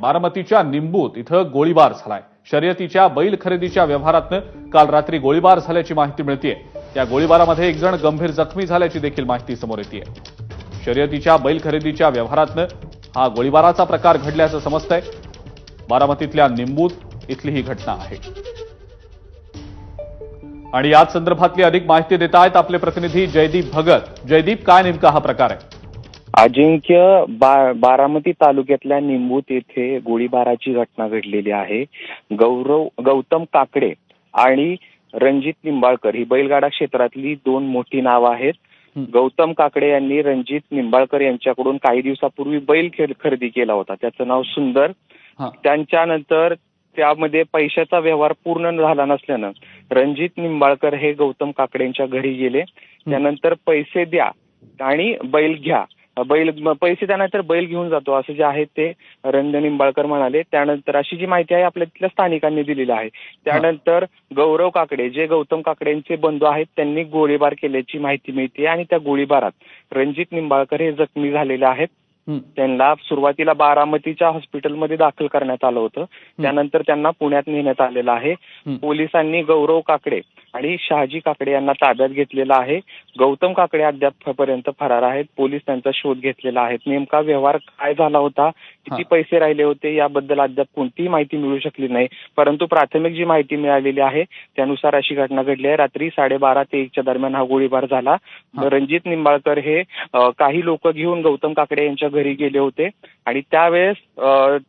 बारामतीच्या निंबूत इथं गोळीबार झालाय. शर्यतीच्या बैल खरेदीच्या व्यवहारातनं काल रात्री गोळीबार झाल्याची माहिती मिळतीये. या गोळीबारामध्ये एक जण गंभीर जखमी झाल्याची देखील माहिती समोर येते शर्यतीच्या बैल खरेदीच्या व्यवहारातनं हा गोळीबाराचा प्रकार घडल्याचं समजतंय. बारामतीतल्या निंबूत इथली ही घटना आहे. आणि याच संदर्भातली अधिक माहिती देत आहेत आपले प्रतिनिधी जयदीप भगत. जयदीप काय नेमका हा प्रकार आहे? अजिंक्य बा बारामती तालुक्यातल्या निंबूत येथे गोळीबाराची घटना घडलेली आहे. गौरव गौतम काकडे आणि रणजित निंबाळकर ही बैलगाडा क्षेत्रातली दोन मोठी नावं आहेत. गौतम काकडे यांनी रणजित निंबाळकर यांच्याकडून काही दिवसापूर्वी बैल खरेदी केला होता. त्याचं नाव सुंदर. त्यांच्यानंतर त्यामध्ये पैशाचा व्यवहार पूर्ण झाला नसल्यानं रणजित निंबाळकर हे गौतम काकडेंच्या घरी गेले. त्यानंतर पैसे द्या आणि बैल घ्या. बैल पैसे पैसे त्यानंतर बैल घेऊन जातो. असं जे आहे ते रंजन निंबाळकर म्हणाले. त्यानंतर अशी जी माहिती आहे आपल्या तिथल्या स्थानिकांनी दिलेली आहे. त्यानंतर गौरव काकडे जे गौतम काकडेंचे बंधू आहेत त्यांनी गोळीबार केल्याची माहिती मिळते आणि त्या गोळीबारात रणजित निंबाळकर हे जखमी झालेले आहेत. त्यांना सुरुवातीला बारामतीच्या हॉस्पिटलमध्ये दाखल करण्यात आलं होतं. त्यानंतर त्यांना पुण्यात नेण्यात आलेलं आहे. पोलिसांनी गौरव काकडे आणि शहाजी काकडे यांना ताब्यात घेतलेला आहे. गौतम काकडे अद्याप पर्यंत फरार आहेत. पोलीस त्यांचा शोध घेतलेला आहे. नेमका व्यवहार काय झाला होता? किती. पैसे राहिले होते? याबद्दल अद्याप कोणतीही माहिती मिळू शकली नाही. परंतु प्राथमिक जी माहिती मिळालेली आहे त्यानुसार अशी घटना घडली आहे. रात्री साडेबारा ते एकच्या दरम्यान हा गोळीबार झाला. रणजित निंबाळकर हे काही लोक घेऊन गौतम काकडे यांच्या घरी गेले होते आणि त्यावेळेस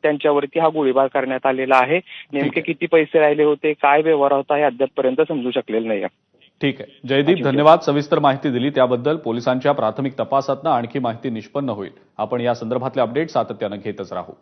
त्यांच्यावरती हा गोळीबार करण्यात आलेला आहे. नेमके किती पैसे राहिले होते काय व्यवहार होता हे अद्यापपर्यंत समजू शकलेलं नाही ठीक आहे. जयदीप धन्यवाद. सविस्तर माहिती दिली. त्याबद्दल पोलिसांच्या प्राथमिक तपासातनं आणखी माहिती निष्पन्न होईल. आपण या संदर्भातले अपडेट सातत्यानं घेतच राहू.